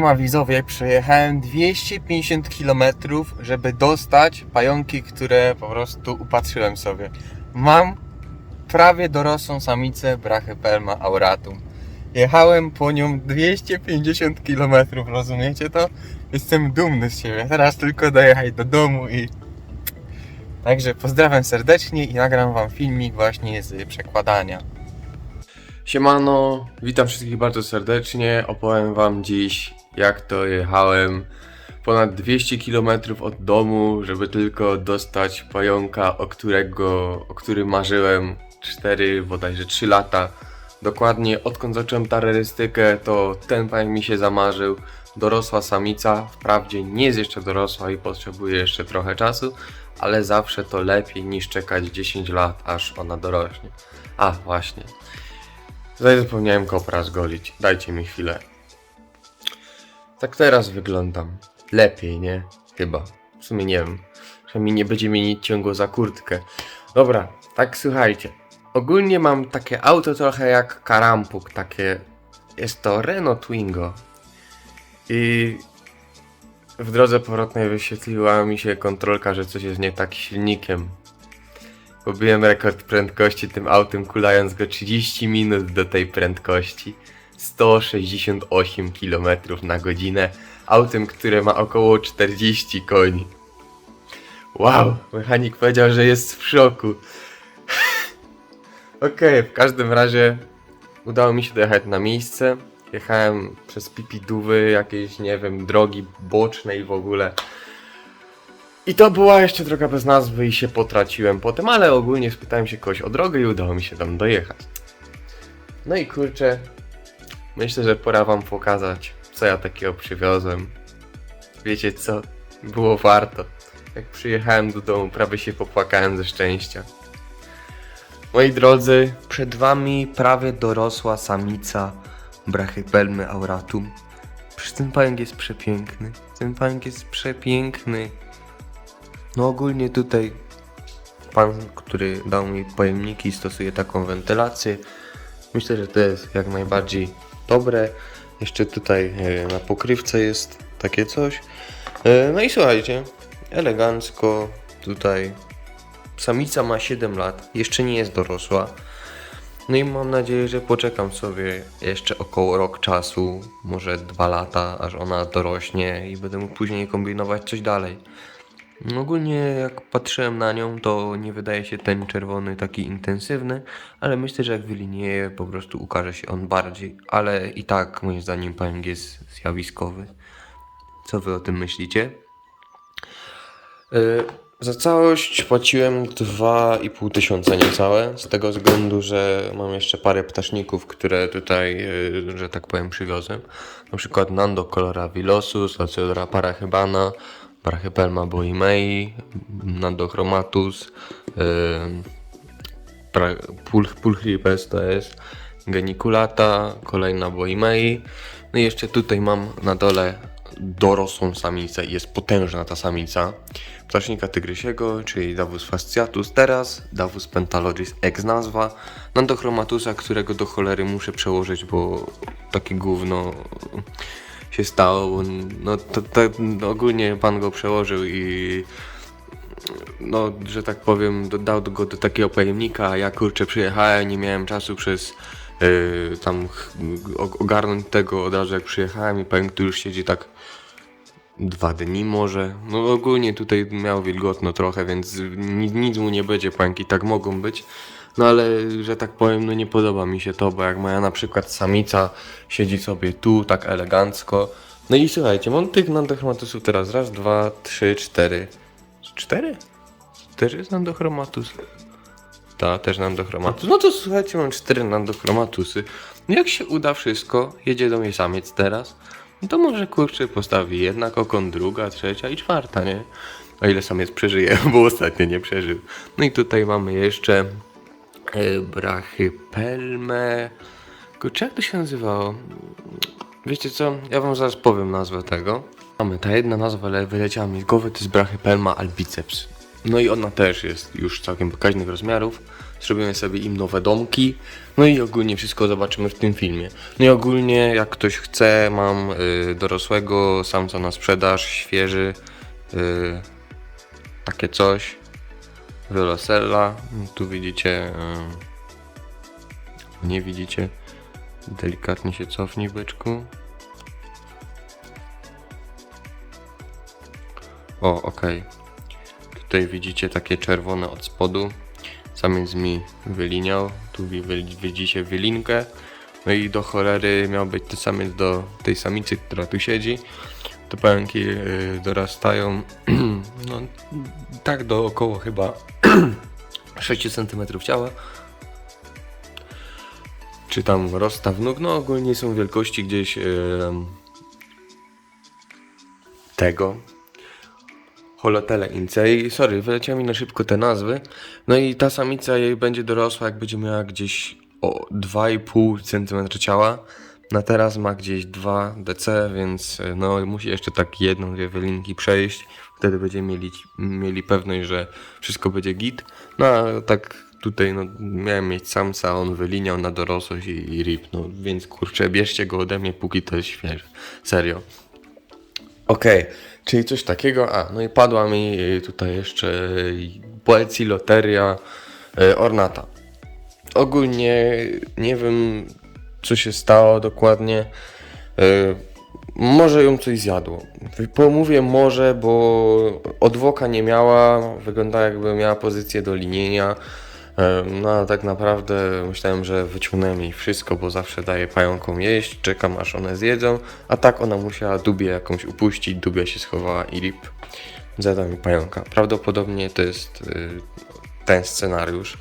ma widzowie, przejechałem 250 km, żeby dostać pająki, które po prostu upatrzyłem sobie. Mam prawie dorosłą samicę Brachypelma auratum. Jechałem po nią 250 km, rozumiecie to? Jestem dumny z siebie. Teraz tylko dojechać do domu i... Także pozdrawiam serdecznie i nagram wam filmik właśnie z przekładania. Siemano, witam wszystkich bardzo serdecznie. Opowiem wam dziś, jak to jechałem ponad 200 km od domu, żeby tylko dostać pająka, o którego, o którym marzyłem 4, bodajże 3 lata. Dokładnie odkąd zacząłem tarerystykę, to ten pająk mi się zamarzył. Dorosła samica, wprawdzie nie jest jeszcze dorosła i potrzebuje jeszcze trochę czasu, ale zawsze to lepiej niż czekać 10 lat, aż ona dorośnie. A, właśnie. Zapomniałem kopra zgolić. Dajcie mi chwilę. Tak teraz wyglądam. Lepiej, nie? Chyba. W sumie nie wiem. Mi nie będzie mieć ciągło za kurtkę. Dobra, tak słuchajcie. Ogólnie mam takie auto trochę jak karampuk, takie... Jest to Renault Twingo. I... W drodze powrotnej wyświetliła mi się kontrolka, że coś jest nie tak silnikiem. Pobiłem rekord prędkości tym autem, kulając go 30 minut do tej prędkości. 168 km na godzinę. Autem, które ma około 40 koni. Wow, mechanik powiedział, że jest w szoku. Okej, w każdym razie udało mi się dojechać na miejsce. Jechałem przez pipidówy, jakieś, nie wiem, drogi boczne i w ogóle. I to była jeszcze droga bez nazwy i się potraciłem potem, ale ogólnie spytałem się kogoś o drogę i udało mi się tam dojechać. No i kurczę, myślę, że pora wam pokazać, co ja takiego przywiozłem. Wiecie co? Było warto. Jak przyjechałem do domu, prawie się popłakałem ze szczęścia. Moi drodzy, Przed wami prawie dorosła samica Brachypelmy auratum. Przecież ten pająk jest przepiękny. Ten pająk jest przepiękny. No ogólnie tutaj pan, który dał mi pojemniki stosuje taką wentylację. Myślę, że to jest jak najbardziej dobre. Jeszcze tutaj e, na pokrywce jest takie coś. E, No i słuchajcie, elegancko tutaj Samica ma 7 lat, jeszcze nie jest dorosła. No i mam nadzieję, że poczekam sobie jeszcze około rok czasu, może 2 lata, aż ona dorośnie i będę mógł później kombinować coś dalej. Ogólnie jak patrzyłem na nią, to nie wydaje się ten czerwony taki intensywny, ale myślę, że jak wylinieje, po prostu ukaże się on bardziej. Ale i tak moim zdaniem pająk jest zjawiskowy. Co wy o tym myślicie? Y, Za całość płaciłem 2,5 tysiąca niecałe, z tego względu, że mam jeszcze parę ptaszników, które tutaj, y, że tak powiem, przywiozłem. Na przykład Nando Colora Vilosus, Aciodora Parachybana, Brachypelma boimei, Nando Chromatus, y, pra- Pul- to jest, Geniculata, kolejna boimei. No i jeszcze tutaj mam na dole dorosłą samicę jest potężna ta samica. Ptasznika tygrysiego, czyli Davus fasciatus teraz, Davus pentalogis ex nazwa, Nandochromatusa, którego do cholery muszę przełożyć, bo takie gówno się stało, no to, to ogólnie pan go przełożył i no, że tak powiem, dodał go do takiego pojemnika, a ja kurczę przyjechałem, nie miałem czasu przez yy, tam ogarnąć tego od razu jak przyjechałem i pająk tu już siedzi tak dwa dni może. No ogólnie tutaj miał wilgotno trochę, więc nic, nic mu nie będzie, pająki tak mogą być. No ale, że tak powiem, no nie podoba mi się to, bo jak moja na przykład samica siedzi sobie tu, tak elegancko. No i słuchajcie, mam tych nandochromatusów teraz raz, dwa, trzy, cztery. Cztery? Też jest nandochromatus. Ta, też nandochromatus. No to słuchajcie, mam cztery nandochromatusy. No jak się uda wszystko, jedzie do mnie samiec teraz, no to może kurczę postawi jedna kokon, druga, trzecia i czwarta, nie? O ile samiec przeżyje, bo ostatnio nie przeżył. No i tutaj mamy jeszcze e, brachypelmę. Kurczę, jak to się nazywało? Wiecie co? Ja wam zaraz powiem nazwę tego. Mamy, ta jedna nazwa ale wyleciała mi z głowy, to jest brachypelma albiceps. No i ona też jest już całkiem pokaźnych rozmiarów. zrobimy sobie im nowe domki, no i ogólnie wszystko zobaczymy w tym filmie. No i ogólnie jak ktoś chce, mam y, dorosłego samca na sprzedaż, świeży, y, takie coś, Velocella, tu widzicie, y, nie widzicie, delikatnie się cofnij byczku. O, okej. Tutaj widzicie takie czerwone od spodu. Samiec mi wyliniał. Tu widzicie wylinkę. No i do cholery miał być ten samiec do tej samicy, która tu siedzi. Te pająki yy, dorastają no, tak do około chyba 6 cm ciała. Czy tam rozstaw nóg, no ogólnie są wielkości gdzieś yy, tego, Holotele Incei. Sorry, wyleciały mi na szybko te nazwy. No i ta samica jej będzie dorosła, jak będzie miała gdzieś o 2,5 cm ciała. Na teraz ma gdzieś 2 DC, więc e, no musi jeszcze tak jedną, dwie wylinki przejść. Wtedy będziemy mieli, mieli pewność, że wszystko będzie git. No a tak tutaj no, miałem mieć samca, on wyliniał na dorosłość i, i rip. No więc kurczę, bierzcie go ode mnie, póki to jest świeże. Serio. Okej, czyli coś takiego. A, no i padła mi y, tutaj jeszcze y, poecji loteria Ornata. Ogólnie nie wiem, co się stało dokładnie. Y, Może ją coś zjadło. Pomówię może, bo odwoka nie miała. Wygląda jakby miała pozycję do linienia. E, No a tak naprawdę myślałem, że wyciągnąłem jej wszystko, bo zawsze daję pająkom jeść, czekam aż one zjedzą, a tak ona musiała dubię jakąś upuścić, dubia się schowała i rip, zjadła mi pająka. Prawdopodobnie to jest y, ten scenariusz.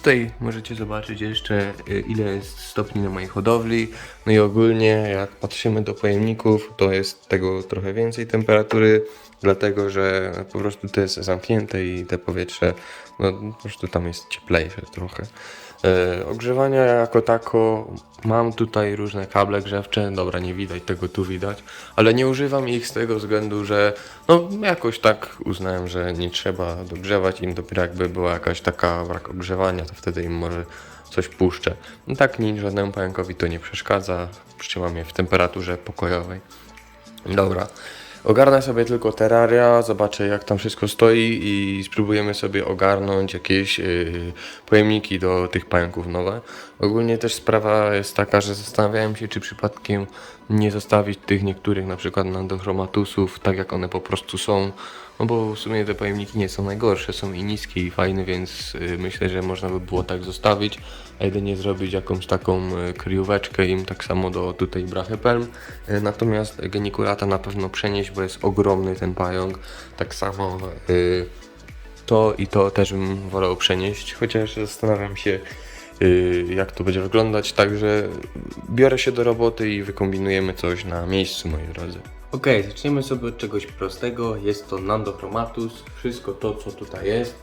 Tutaj możecie zobaczyć jeszcze y, ile jest stopni na mojej hodowli. No i ogólnie jak patrzymy do pojemników, to jest tego trochę więcej temperatury, dlatego że po prostu to jest zamknięte i te powietrze, no po prostu tam jest cieplejsze trochę. E, ogrzewania jako tako mam tutaj różne kable grzewcze, dobra nie widać tego tu widać, ale nie używam ich z tego względu, że no jakoś tak uznałem, że nie trzeba dogrzewać im, dopiero jakby była jakaś taka brak ogrzewania, to wtedy im może coś puszczę. No tak nic, żadnemu pająkowi to nie przeszkadza, trzymam je w temperaturze pokojowej. Dobra. Ogarnę sobie tylko terraria, zobaczę jak tam wszystko stoi i spróbujemy sobie ogarnąć jakieś yy, pojemniki do tych pająków nowe. Ogólnie też sprawa jest taka, że zastanawiałem się, czy przypadkiem nie zostawić tych niektórych na przykład nandochromatusów tak jak one po prostu są. No bo w sumie te pojemniki nie są najgorsze, są i niskie i fajne, więc yy, myślę, że można by było tak zostawić, a jedynie zrobić jakąś taką yy, kryjóweczkę im tak samo do tutaj brachypelm. Yy, natomiast genikulata na pewno przenieść, bo jest ogromny ten pająk. Tak samo to i to też bym wolał przenieść, chociaż zastanawiam się jak to będzie wyglądać, także biorę się do roboty i wykombinujemy coś na miejscu, moi drodzy. Ok, zaczniemy sobie od czegoś prostego. Jest to Nandochromatus. Wszystko to, co tutaj jest,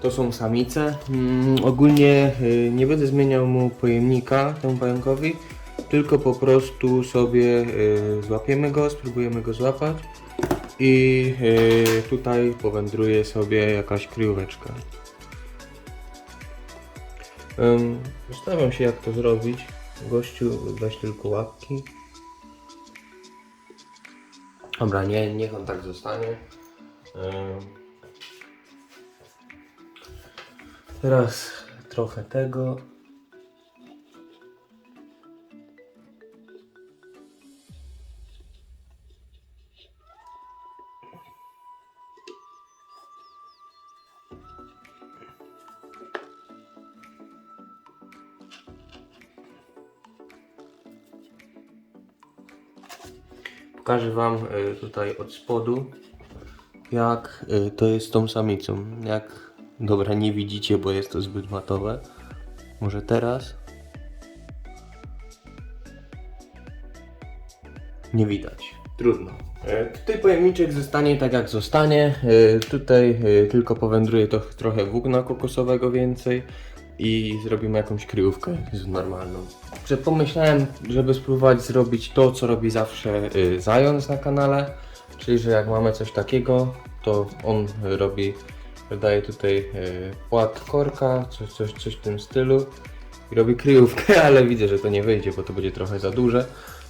to są samice. Mm, ogólnie y, nie będę zmieniał mu pojemnika temu pająkowi, tylko po prostu sobie y, złapiemy go, spróbujemy go złapać i y, tutaj powędruje sobie jakaś kryjóweczka. Zastanawiam się jak to zrobić. Gościu, weź tylko łapki. Dobra, nie, niech on tak zostanie. Teraz trochę tego. Pokażę Wam y, tutaj od spodu, jak y, to jest z tą samicą. Jak dobra, nie widzicie, bo jest to zbyt matowe. Może teraz? Nie widać. Trudno. E, Tutaj pojemniczek zostanie tak jak zostanie. E, Tutaj e, tylko powędruje to trochę włókna kokosowego więcej i zrobimy jakąś kryjówkę normalną. Że pomyślałem, żeby spróbować zrobić to, co robi zawsze y, Zając na kanale, czyli że jak mamy coś takiego, to on robi Dodaję tutaj e, płat korka, coś, coś, coś w tym stylu. I robię kryjówkę, ale widzę, że to nie wyjdzie, bo to będzie trochę za duże.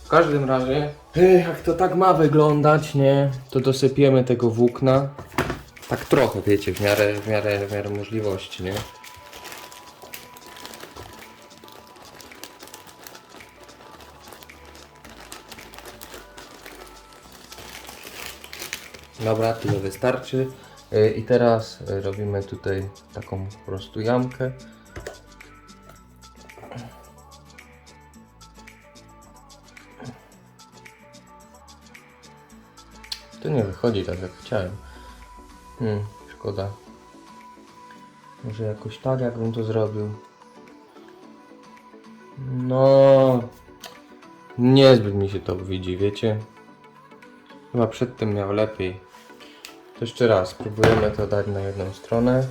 W każdym razie, ech, jak to tak ma wyglądać, nie? To dosypiemy tego włókna. Tak trochę, wiecie, w miarę, w miarę, w miarę możliwości, nie? Dobra, tyle wystarczy. Y, I teraz y, robimy tutaj taką prostu jamkę. To nie wychodzi tak jak chciałem. Hmm, szkoda. Może jakoś tak jakbym to zrobił. No, niezbyt mi się to widzi, wiecie? Chyba przedtem miał lepiej. To jeszcze raz, spróbujemy to dać na jedną stronę.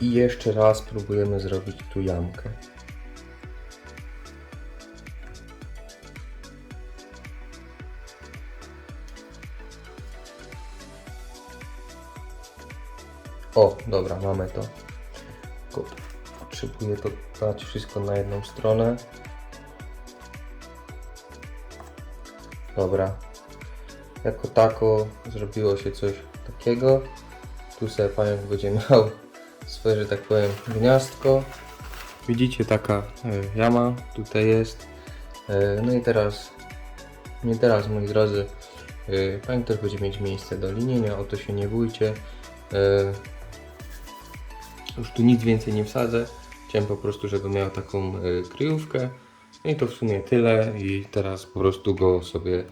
I jeszcze raz próbujemy zrobić tu jamkę. O, dobra, mamy to. Potrzebuję to dać wszystko na jedną stronę. Dobra. Jako tako zrobiło się coś takiego. Tu sobie pająk będzie miał swoje, że tak powiem, gniazdko. Widzicie, taka e, jama tutaj jest. E, no i teraz, nie teraz moi drodzy, e, pająk też będzie mieć miejsce do linienia, o to się nie bójcie. Już tu nic więcej nie wsadzę. Chciałem po prostu, żeby miał taką y, kryjówkę. I to w sumie tyle. I teraz po prostu go sobie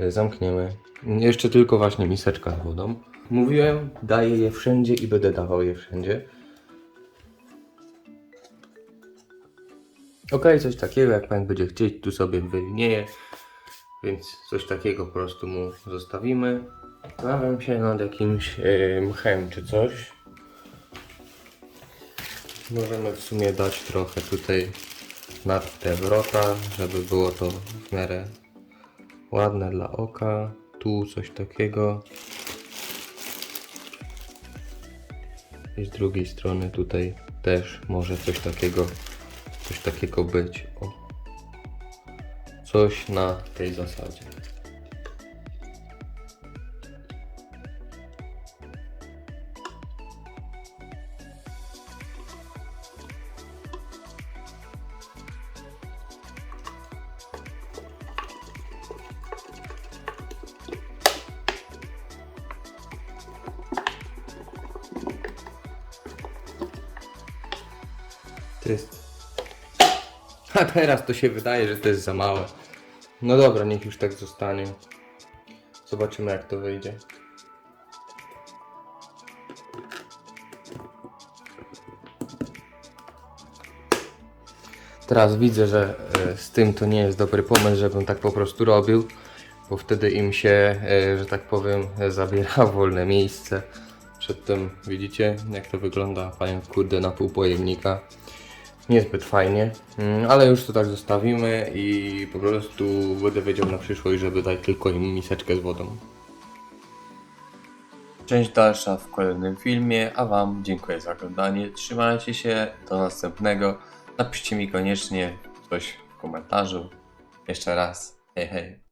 y, zamkniemy. Jeszcze tylko właśnie miseczka z wodą. Mówiłem, daję je wszędzie i będę dawał je wszędzie. Ok, coś takiego, jak pan będzie chcieć, tu sobie wylinieje. Więc coś takiego po prostu mu zostawimy. Zastanawiam się nad jakimś y, mchem czy coś. Możemy w sumie dać trochę tutaj nad te wrota, żeby było to w miarę ładne dla oka. Tu coś takiego. I z drugiej strony tutaj też może coś takiego, coś takiego być. O. Coś na tej zasadzie. A teraz to się wydaje, że to jest za małe. No dobra, niech już tak zostanie. Zobaczymy jak to wyjdzie. Teraz widzę, że e, z tym to nie jest dobry pomysł, żebym tak po prostu robił, bo wtedy im się, e, że tak powiem, zabiera wolne miejsce. Przedtem widzicie, jak to wygląda, pająk kurde na pół pojemnika. Niezbyt fajnie, mm, ale już to tak zostawimy i po prostu będę wiedział na przyszłość, żeby dać tylko im miseczkę z wodą. Część dalsza w kolejnym filmie, a Wam dziękuję za oglądanie. Trzymajcie się, do następnego. Napiszcie mi koniecznie coś w komentarzu. Jeszcze raz, hej hej.